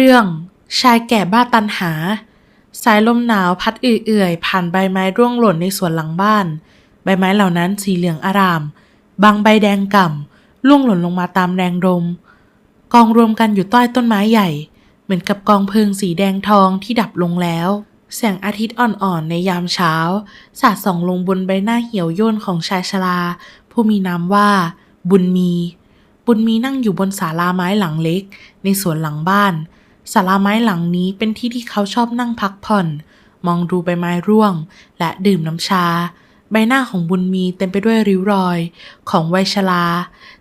เรื่อง ชายแก่บ้าตันหา สายลมหนาวพัดเอื่อยๆ ผ่านใบไม้ร่วงหล่นในสวนหลังบ้าน ใบไม้เหล่านั้นสีเหลืองอาราม บางใบแดงก่ำร่วงหล่นลงมาตามแรงลมกองรวมกันอยู่ใต้ต้นไม้ใหญ่ เหมือนกับกองเพลิงสีแดงทองที่ดับลงแล้ว แสงอาทิตย์อ่อนๆในยามเช้า สาดส่องลงบนใบหน้าเหี่ยวย่นของชายชรา ผู้มีนามว่า บุญมี บุญมีนั่งอยู่บนศาลาไม้หลังเล็ก ในสวนหลังบ้าน ศาลาไม้หลังนี้เป็นที่ที่เขาชอบนั่งพักผ่อน มองดูใบไม้ร่วง และดื่มน้ำชา ใบหน้าของบุญมีเต็มไปด้วยริ้วรอย ของวัยชรา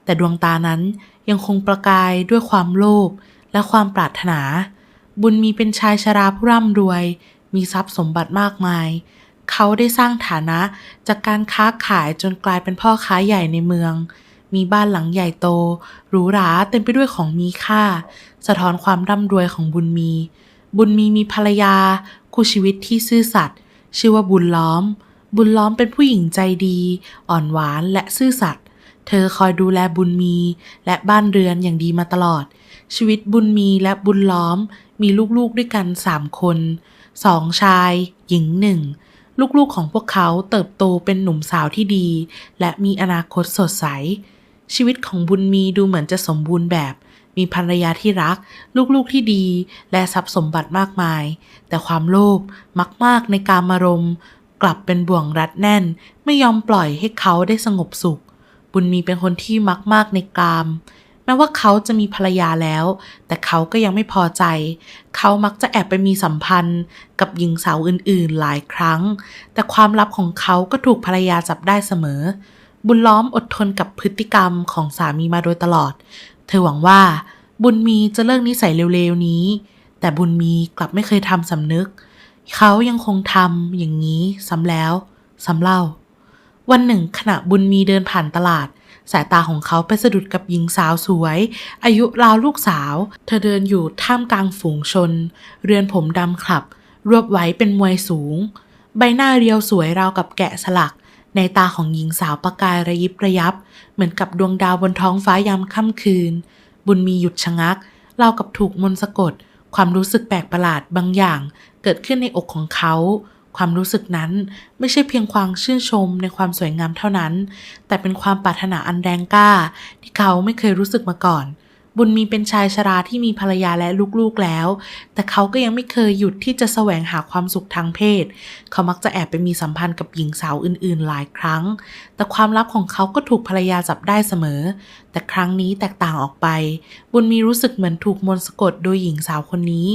แต่ดวงตานั้นยังคงประกายด้วยความโลภและความปรารถนา บุญมีเป็นชายชราผู้ร่ำรวย มีทรัพย์สมบัติมากมาย เขาได้สร้างฐานะจากการค้าขายจนกลายเป็นพ่อค้าใหญ่ในเมือง มีบ้านหลังใหญ่โต หรูหราเต็มไปด้วยของมีค่า สะท้อนความร่ำรวยของบุญมี บุญมีมีภรรยา คู่ชีวิตที่ซื่อสัตย์ชื่อว่าบุญล้อม บุญล้อมเป็นผู้หญิงใจดี อ่อนหวานและซื่อสัตย์เธอคอยดูแลบุญมี และบ้านเรือนอย่างดีมาตลอด ชีวิตบุญมีและบุญล้อมมีลูกๆด้วยกันสามคนสองชาย หญิงหนึ่งลูกๆของพวกเขาเติบโตเป็นหนุ่มสาวที่ดี และมีอนาคตสดใส ชีวิตของบุญมีดูเหมือนจะสมบูรณ์แบบ มีภรรยาที่รัก ลูกๆที่ดี และทรัพย์สมบัติมากมาย แต่ความโลภมักมากในการมารมกลับเป็นบ่วงรัดแน่น ไม่ยอมปล่อยให้เขาได้สงบสุข บุญมีเป็นคนที่มักมากในกาม แม้ว่าเขาจะมีภรรยาแล้ว แต่เขาก็ยังไม่พอใจ เขามักจะแอบไปมีสัมพันธ์ กับหญิงสาวอื่นๆหลายครั้ง แต่ความลับของเขาก็ถูกภรรยาจับได้เสมอ บุญล้อมอดทนกับพฤติกรรมของสามีมาโดยตลอด เธอหวังว่าบุญมีจะเลิกนิสัยเร็วๆนี้ แต่บุญมีกลับไม่เคยทำสำนึก เขายังคงทำอย่างนี้ซ้ำแล้วซ้ำเล่า วันหนึ่งขณะบุญมีเดินผ่านตลาด สายตาของเขาไปสะดุดกับหญิงสาวสวย อายุราวลูกสาว เธอเดินอยู่ท่ามกลางฝูงชน เรือนผมดำขลับ รวบไว้เป็นมวยสูง ใบหน้าเรียวสวยราวกับแกะสลัก ในตาของหญิงสาวประกายระยิบระยับ เหมือนกับดวงดาวบนท้องฟ้ายามค่ำคืน บุญมีหยุดชะงักราวกับถูกมนต์สะกด ความรู้สึกแปลกประหลาดบางอย่างเกิดขึ้นในอกของเขา ความรู้สึกนั้นไม่ใช่เพียงความชื่นชมในความสวยงามเท่านั้น แต่เป็นความปรารถนาอันแรงกล้า ที่เขาไม่เคยรู้สึกมาก่อน บุญมีเป็นชายชราที่มีภรรยาและลูกๆแล้ว แต่เขาก็ยังไม่เคยหยุดที่จะแสวงหาความสุขทางเพศ เขามักจะแอบไปมีสัมพันธ์กับหญิงสาวอื่นๆ หลายครั้ง แต่ความลับของเขาก็ถูกภรรยาจับได้เสมอ แต่ครั้งนี้แตกต่างออกไป บุญมีรู้สึกเหมือนถูกมนต์สะกดโดยหญิงสาวคนนี้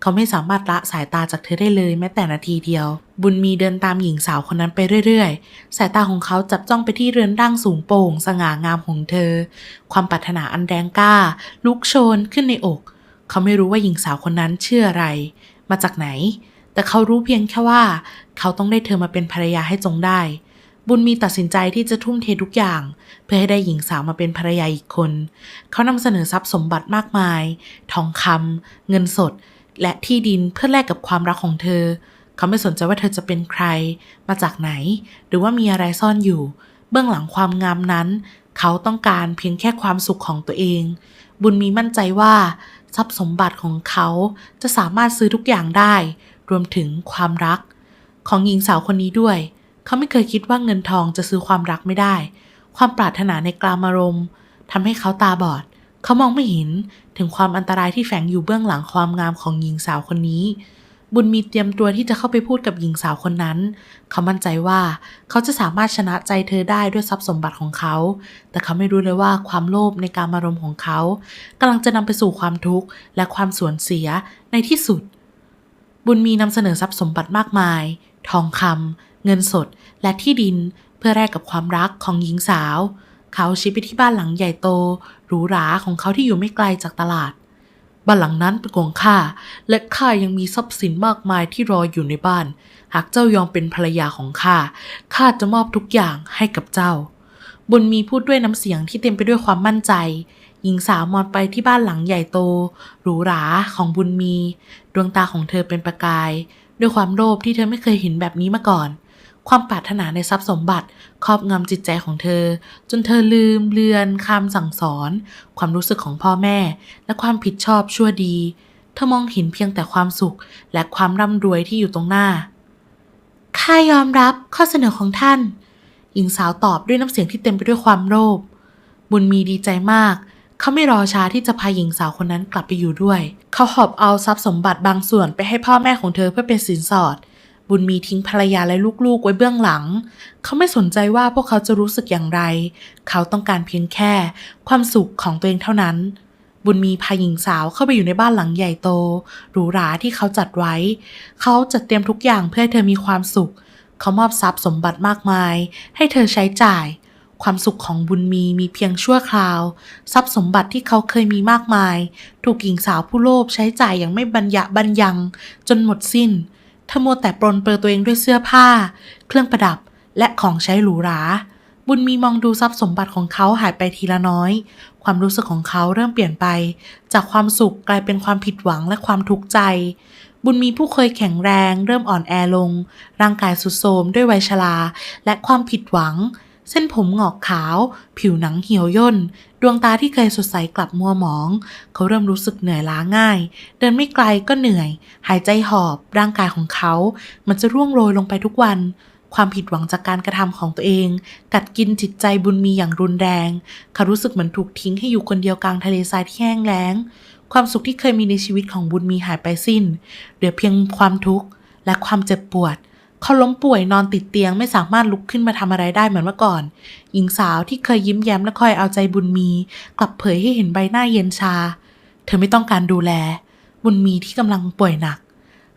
เขาไม่สามารถละสายตาจากเธอได้เลยแม้แต่นาทีเดียว บุญมีเดินตามหญิงสาวคนนั้นไปเรื่อยๆ สายตาของเขาจับจ้องไปที่เรือนร่างสูงโปร่ง สง่างามของเธอ ความปรารถนาอันแรงกล้า ลุกโชนขึ้นในอก เขาไม่รู้ว่าหญิงสาวคนนั้นชื่ออะไร มาจากไหน แต่เขารู้เพียงแค่ว่า เขาต้องได้เธอมาเป็นภรรยาให้จงได้ บุญมีตัดสินใจที่จะทุ่มเททุกอย่าง เพื่อให้ได้หญิงสาวมาเป็นภรรยาอีกคน เขานำเสนอทรัพย์สมบัติมากมาย ทองคำเงินสด และที่ดินเพื่อแลกกับความรักของเธอ เขาไม่สนใจว่าเธอจะเป็นใคร มาจากไหน หรือว่ามีอะไรซ่อนอยู่ เบื้องหลังความงามนั้น เขาต้องการเพียงแค่ความสุขของตัวเอง บุญมีมั่นใจว่า ทรัพย์สมบัติของเขาจะสามารถซื้อทุกอย่างได้ รวมถึงความรัก ของหญิงสาวคนนี้ด้วย เขาไม่เคยคิดว่าเงินทองจะซื้อความรักไม่ได้ ความปรารถนาในกลามารมณ์ทำให้เขาตาบอด เขามองไม่เห็นถึงความอันตรายที่แฝงอยู่เบื้องหลังความงามของหญิงสาวคนนี้ บุญมีเตรียมตัวที่จะเข้าไปพูดกับหญิงสาวคนนั้น เขามั่นใจว่าเขาจะสามารถชนะใจเธอได้ด้วยทรัพย์สมบัติของเขา แต่เขาไม่รู้เลยว่าความโลภในการมารมของเขากำลังจะนำไปสู่ความทุกข์และความสูญเสียในที่สุดบุญมีนำเสนอทรัพย์สมบัติมากมาย ทองคำเงินสดและที่ดินเพื่อแลกกับความรักของหญิงสาว เขาชี้ไปที่บ้านหลังใหญ่โตหรูหราของเขาที่อยู่ไม่ไกลจากตลาด บ้านหลังนั้นเป็นของข้าและข้ายังมีทรัพย์สินมากมายที่รออยู่ในบ้าน หากเจ้ายอมเป็นภรรยาของข้าข้าจะมอบทุกอย่างให้กับเจ้า บุญมีพูดด้วยน้ำเสียงที่เต็มไปด้วยความมั่นใจหญิงสาวมองไปที่บ้านหลังใหญ่โต หรูหราของบุญมี ดวงตาของเธอเป็นประกาย ด้วยความโลภที่เธอไม่เคยเห็นแบบนี้มาก่อน ความปรารถนาในทรัพย์สมบัติ ครอบงำจิตใจของเธอ จนเธอลืมเลือนคำสั่งสอน ความรู้สึกของพ่อแม่ และความผิดชอบชั่วดี เธอมองเห็นเพียงแต่ความสุข และความร่ำรวยที่อยู่ตรงหน้าข้ายอมรับข้อเสนอของท่าน หญิงสาวตอบด้วยน้ำเสียงที่เต็มไปด้วยความโลภบุญมีดีใจมาก เขาไม่รอช้าที่จะพาหญิงสาวคนนั้นกลับไปอยู่ด้วย เขาหอบเอาทรัพย์สมบัติบางส่วนไปให้พ่อแม่ของเธอเพื่อเป็นสินสอด บุญมีทิ้งภรรยาและลูกๆ ไว้เบื้องหลัง เขาไม่สนใจว่าพวกเขาจะรู้สึกอย่างไร เขาต้องการเพียงแค่ ความสุขของตัวเองเท่านั้น บุญมีพาหญิงสาวเข้าไปอยู่ในบ้านหลังใหญ่โตหรูหราที่เขาจัดไว้ เขาจัดเตรียมทุกอย่างเพื่อให้เธอมีความสุข เขามอบทรัพย์สมบัติมากมาย ให้เธอใช้จ่าย ความสุขของบุญมีมีเพียงชั่วคราว ทรัพย์สมบัติที่เขาเคยมีมากมาย ถูกหญิงสาวผู้โลภใช้จ่ายอย่างไม่บรรยะบรรยัง จนหมดสิ้น เธอมัวแต่ปรนเปรอตัวเองด้วยเสื้อผ้า เครื่องประดับและของใช้หรูหรา บุญมีมองดูทรัพย์สมบัติของเขาหายไปทีละน้อย ความรู้สึกของเขาเริ่มเปลี่ยนไป จากความสุขกลายเป็นความผิดหวังและความทุกข์ใจ บุญมีผู้เคยแข็งแรง เริ่มอ่อนแอลง ร่างกายสุดโทรมด้วยวัยชราและความผิดหวัง เส้นผมหงอกขาว ผิวหนังเหี่ยวย่น วงตาที่เคยสดใสกลับมัวหมอง เขาเริ่มรู้สึกเหนื่อยล้าง่าย เดินไม่ไกลก็เหนื่อย หายใจหอบร่างกายของเขา มันจะร่วงโรยลงไปทุกวัน ความผิดหวังจากการกระทำของตัวเอง กัดกินจิตใจบุญมีอย่างรุนแรง เขารู้สึกเหมือนถูกทิ้งให้อยู่คนเดียวกลางทะเลทรายที่แห้งแล้ง ความสุขที่เคยมีในชีวิตของบุญมีหายไปสิ้น เหลือเพียงความทุกข์และความเจ็บปวด เขาล้มป่วยนอนติดเตียงไม่สามารถลุกขึ้นมาทำอะไรได้เหมือนเมื่อก่อน หญิงสาวที่เคยยิ้มแย้มและคอยเอาใจบุญมี กลับเผยให้เห็นใบหน้าเย็นชา เธอไม่ต้องการดูแล บุญมีที่กำลังป่วยหนัก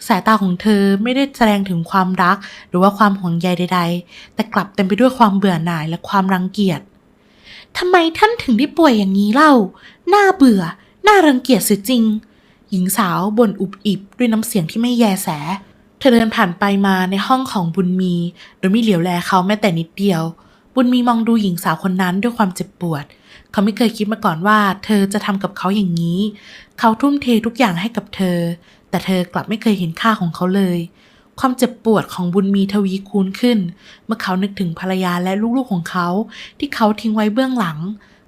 สายตาของเธอไม่ได้แสดงถึงความรัก หรือว่าความห่วงใยใด ๆ แต่กลับเต็มไปด้วยความเบื่อหน่ายและความรังเกียจทำไมท่านถึงได้ป่วยอย่างนี้เล่า น่าเบื่อ น่ารังเกียจเสียจริง หญิงสาวบ่นอุบอิบด้วยน้ำเสียงที่ไม่แยแส เธอเดินผ่านไปมาในห้องของบุญมี โดยไม่เหลียวแลเขาแม้แต่นิดเดียว บุญมีมองดูหญิงสาวคนนั้นด้วยความเจ็บปวด เขาไม่เคยคิดมาก่อนว่า เธอจะทำกับเขาอย่างนี้ เขาทุ่มเททุกอย่างให้กับเธอ แต่เธอกลับไม่เคยเห็นค่าของเขาเลย ความเจ็บปวดของบุญมีทวีคูณขึ้น เมื่อเขานึกถึงภรรยาและลูกๆของเขา ที่เขาทิ้งไว้เบื้องหลัง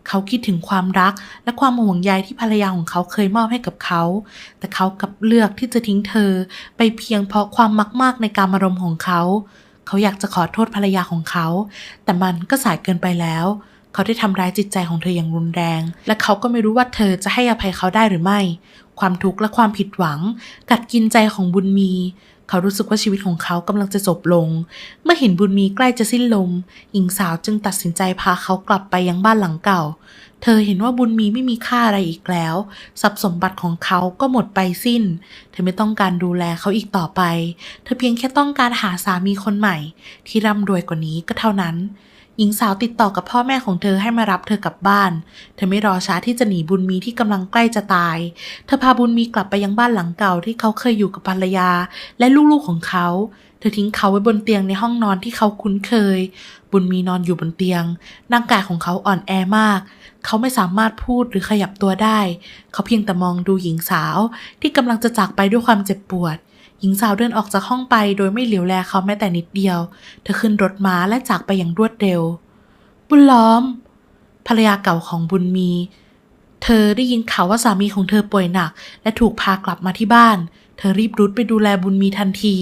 เขาคิดถึงความรักและความห่วงใยที่ภรรยาของเขาเคยมอบให้กับเขา แต่เขากลับเลือกที่จะทิ้งเธอ ไปเพียงเพราะความมักมากในการอารมณ์ของเขา เขาอยากจะขอโทษภรรยาของเขา แต่มันก็สายเกินไปแล้ว เขาได้ทำร้ายจิตใจของเธออย่างรุนแรง และเขาก็ไม่รู้ว่าเธอจะให้อภัยเขาได้หรือไม่ ความทุกข์และความผิดหวัง กัดกินใจของบุญมี เขารู้สึกว่าชีวิตของเขากำลังจะจบลง เมื่อเห็นบุญมีใกล้จะสิ้นลม หญิงสาวจึงตัดสินใจพาเขากลับไปยังบ้านหลังเก่า เธอเห็นว่าบุญมีไม่มีค่าอะไรอีกแล้ว ทรัพย์สมบัติของเขาก็หมดไปสิ้น เธอไม่ต้องการดูแลเขาอีกต่อไป เธอเพียงแค่ต้องการหาสามีคนใหม่ ที่ร่ำรวยกว่านี้ก็เท่านั้น หญิงสาวติดต่อกับพ่อแม่ของเธอให้มารับเธอกลับบ้าน เธอไม่รอช้าที่จะหนีบุญมีที่กำลังใกล้จะตาย เธอพาบุญมีกลับไปยังบ้านหลังเก่าที่เขาเคยอยู่กับภรรยา และลูกๆของเขา เธอทิ้งเขาไว้บนเตียงในห้องนอนที่เขาคุ้นเคย บุญมีนอนอยู่บนเตียงร่างกายของเขาอ่อนแอมาก เขาไม่สามารถพูดหรือขยับตัวได้ เขาเพียงแต่มองดูหญิงสาวที่กำลังจะจากไปด้วยความเจ็บปวด หญิงสาวเดินออกจากห้องไปโดยไม่เหลียวแลเขาแม้แต่นิดเดียว เธอขึ้นรถม้าและจากไปอย่างรวดเร็ว บุญล้อม ภรรยาเก่าของบุญมี เธอได้ยินข่าวว่าสามีของเธอป่วยหนัก และถูกพากลับมาที่บ้าน เธอรีบรุดไปดูแลบุญมีทันที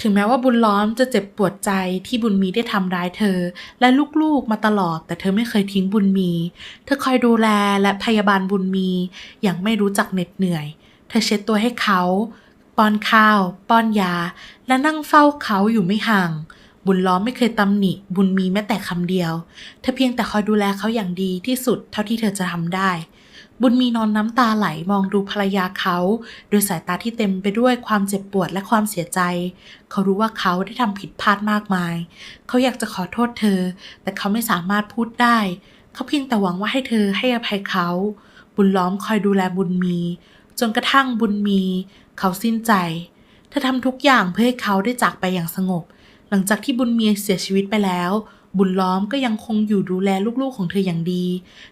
ถึงแม้ว่าบุญล้อมจะเจ็บปวดใจที่บุญมีได้ทำร้ายเธอ และลูกๆมาตลอด แต่เธอไม่เคยทิ้งบุญมี เธอคอยดูแลและพยาบาลบุญมีอย่างไม่รู้จักเหน็ดเหนื่อย เธอเช็ดตัวให้เขา ป้อนข้าว ป้อนยา และนั่งเฝ้าเขาอยู่ไม่ห่าง บุญล้อมไม่เคยตำหนิ บุญมีแม้แต่คำเดียว เธอเพียงแต่คอยดูแลเขาอย่างดีที่สุดเท่าที่เธอจะทำได้ บุญมีนอนน้ำตาไหลมองดูภรรยาเขา โดยสายตาที่เต็มไปด้วยความเจ็บปวดและความเสียใจ เขารู้ว่าเขาได้ทำผิดพลาดมากมาย เขาอยากจะขอโทษเธอ แต่เขาไม่สามารถพูดได้ เขาเพียงแต่หวังว่าให้เธอให้อภัยเขา บุญล้อมคอยดูแลบุญมีจนกระทั่งบุญมี เขาสิ้นใจ เธอทำทุกอย่างเพื่อให้เขาได้จากไปอย่างสงบ หลังจากที่บุญเมียเสียชีวิตไปแล้ว บุญล้อมก็ยังคงอยู่ดูแลลูกๆของเธออย่างดี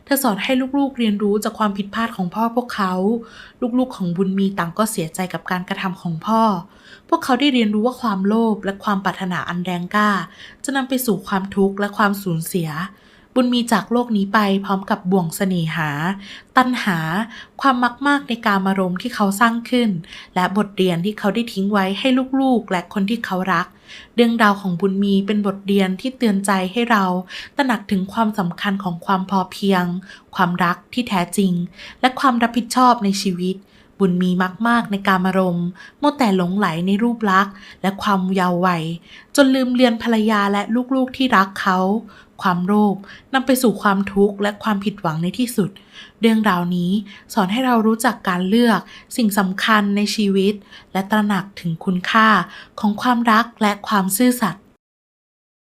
เธอสอนให้ลูกๆเรียนรู้จากความผิดพลาดของพ่อพวกเขา ลูกๆของบุญมีต่างก็เสียใจกับการกระทำของพ่อ พวกเขาได้เรียนรู้ว่าความโลภและความปรารถนาอันแรงกล้า จะนำไปสู่ความทุกข์และความสูญเสีย บุบุญมีจากโลกนี้ไปพร้อมกับบ่วงเสน่หา ตัณหา ความมักมากในการมารมณ์ที่เขาสร้างขึ้น และบทเรียนที่เขาได้ทิ้งไว้ให้ลูกๆ และคนที่เขารัก เรื่องราวของบุญมีเป็นบทเรียนที่เตือนใจให้เรา ตระหนักถึงความสำคัญของความพอเพียง ความรักที่แท้จริง และความรับผิดชอบในชีวิต บุญมีมาก ๆ ในการมารมณ์มัวแต่หลงไหลในรูปลักษณ์ และความเยาว์วัย จนลืมเรียนภรรยาและลูก ๆ ที่รักเขา ความโลภนำไปสู่ความทุกข์และความผิดหวังในที่สุด เรื่องราวนี้สอนให้เรารู้จักการเลือกสิ่งสำคัญในชีวิต และตระหนักถึงคุณค่าของความรักและความซื่อสัตย์